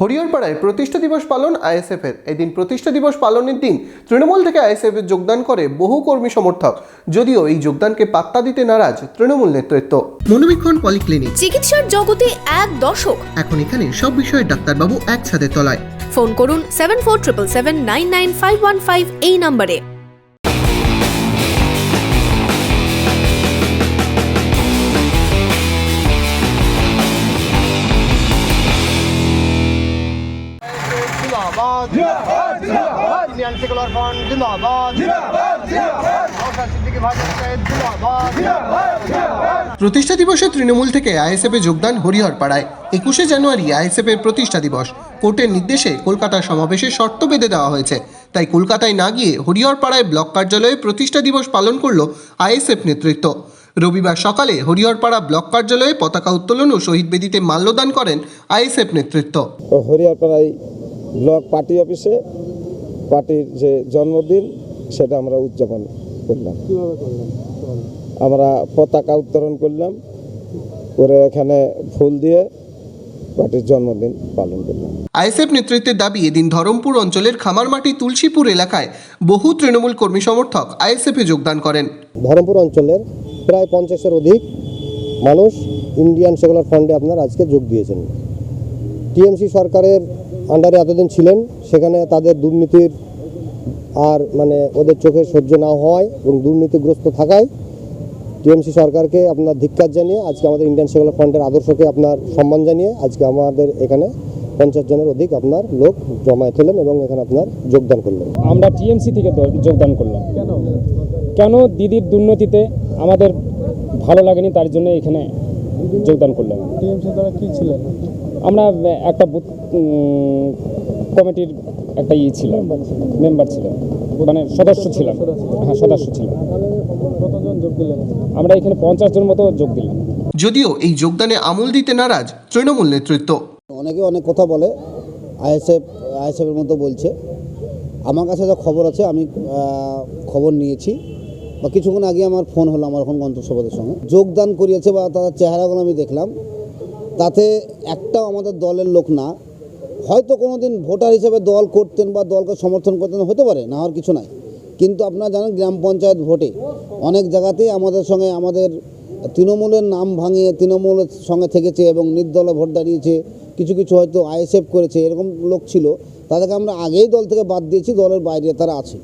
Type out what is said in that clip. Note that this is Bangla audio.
হরিহরপাড়ায় প্রতিষ্ঠা দিবস পালন আইএসএফ এর এদিন প্রতিষ্ঠা দিবস পালনের দিন তৃণমূল থেকে আইএসএফ এর যোগদান করে বহু কর্মী সমর্থক। যদিও এই যোগদানকে পাত্তা দিতে নারাজ তৃণমূল নেতৃত্ব। মনোবীক্ষণ পলিক্লিনিক। চিকিৎসার জগতে এক দশক এখন এখানে সব বিষয়ে ডাক্তারবাবু একসাথে তলায়। ফোন করুন seven four triple seven nine nine five one five এই নম্বরে। প্রতিষ্ঠা দিবসে তৃণমূল থেকে আইএসএফে যোগদান হরিহর পাড়ায়। একুশে জানুয়ারি আইএসএফের প্রতিষ্ঠা দিবস। কোর্টের নির্দেশে কলকাতার সমাবেশে শর্ত বেঁধে দেওয়া হয়েছে। তাই কলকাতায় না গিয়ে হরিহর পাড়ায় ব্লক কার্যালয়ে প্রতিষ্ঠা দিবস পালন করল আইএসএফ নেতৃত্ব। রবিবার সকালে হরিহরপাড়া ব্লক কার্যালয়ে পতাকা উত্তোলন ও শহীদ বেদিতে মাল্যদান করেন আইএসএফ নেতৃত্ব। হরিহরপাড়ায় ব্লক পার্টি অফিসে পার্টির যে জন্মদিন সেটা আমরা উদযাপন করলাম। আমরা পতাকা উত্তোলন করলাম করে এখানে ফুল দিয়ে পার্টির জন্মদিন পালন করলাম। আইএসএফ নেতৃত্বের দাবি এদিন ধরমপুর অঞ্চলের খামারমাটি তুলসীপুর এলাকায় বহু তৃণমূল কর্মী সমর্থক আইএসএফ এ যোগদান করেন। ধরমপুর অঞ্চলের প্রায় পঞ্চাশের অধিক মানুষ ইন্ডিয়ান সেকুলার ফান্ডে আপনার আজকে যোগ দিয়েছেন। টিএমসি সরকারের আন্ডারে এতদিন ছিলেন সেখানে তাদের দুর্নীতির আর মানে ওদের চোখে সহ্য না হওয়ায় এবং দুর্নীতিগ্রস্ত থাকায় টিএমসি সরকারকে আপনার ধিক্কার জানিয়ে আজকে আমাদের ইন্ডিয়ান সেকুলার ফান্ডের আদর্শকে আপনার সম্মান জানিয়ে আজকে আমাদের এখানে পঞ্চাশ জনের অধিক আপনার লোক জমায়েত হলেন এবং এখানে আপনার যোগদান করলেন। আমরা টিএমসি থেকে যোগদান করলাম। কেন? কেন দিদির দুর্নীতিতে আমাদের ভালো লাগেনি তার জন্য এখানে যোগদান করলাম। টিএমসি দ্বারা কি ছিলেন? আমরা একটা বুথ কমিটির একটা ইয়ে ছিলাম মেম্বার ছিলাম মানে সদস্য ছিলাম। হ্যাঁ সদস্য ছিলাম। কতজন যোগ দিলেন আমরা এখানে পঞ্চাশ জন মতো যোগ দিলাম। যদিও এই যোগদানে আমল দিতে নারাজ তৃণমূল নেতৃত্ব। অনেকে অনেক কথা বলে আইএসএফ আইএসএফের মতো বলছে। আমার কাছে যা খবর আছে আমি খবর নিয়েছি। বা কিছুক্ষণ আগে আমার ফোন হলো আমার এখন গন্তব্যদের সঙ্গে। যোগদান করিয়েছে বা তাদের চেহারাগুলো আমি দেখলাম। তাতে একটাও আমাদের দলের লোক না। হয়তো কোনো দিন ভোটার হিসেবে দল করতেন বা দলকে সমর্থন করতেন, হতে পারে, না আর কিছু নাই। কিন্তু আপনারা জানেন গ্রাম পঞ্চায়েত ভোটে অনেক জায়গাতেই আমাদের সঙ্গে আমাদের তৃণমূলের নাম ভাঙিয়ে তৃণমূলের সঙ্গে থেকেছে এবং নির্দলে ভোট দাঁড়িয়েছে, কিছু কিছু হয়তো আইএসএফ করেছে, এরকম লোক ছিল। তাদেরকে আমরা আগেই দল থেকে বাদ দিয়েছি, দলের বাইরে তারা আছে।